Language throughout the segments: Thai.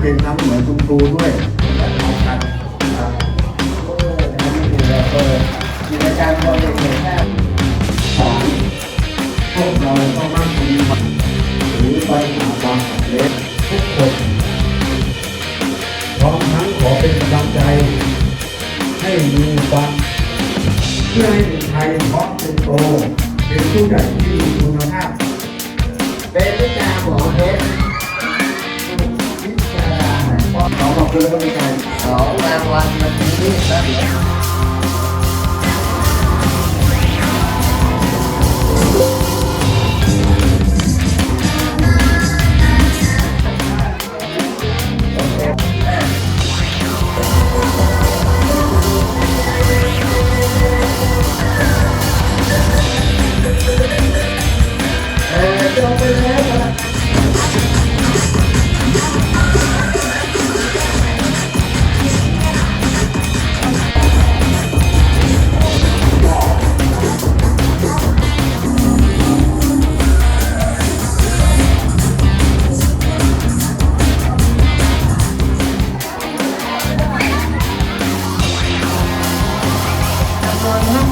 เก่งทำเหมือนคุณครูด้วยและทำกันครับเออนะครับนี่คือเราเปิดกิจการพอเด็กเห็นแค่สอนพวกเราต้องมั่นคงหรือไปหาความสำเร็จทุกคนพร้อมทั้งขอเป็นกำลังใจ ให้มีความเพื่อให้เด็กไทยพร้อมเป็นโตเป็นผู้ใหญ่ที่มีคุณภาพเป็นวิชาหมอเพชร belum pernikahan. Oh nggak kuat berdiri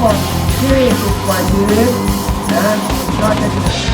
futbol, Suriye futbolcuyu, Türk futbolcuyu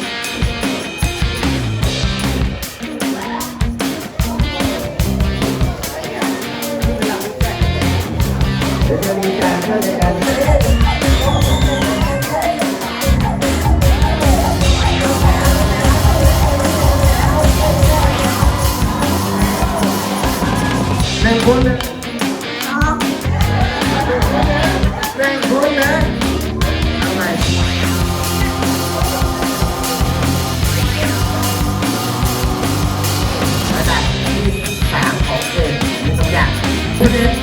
confident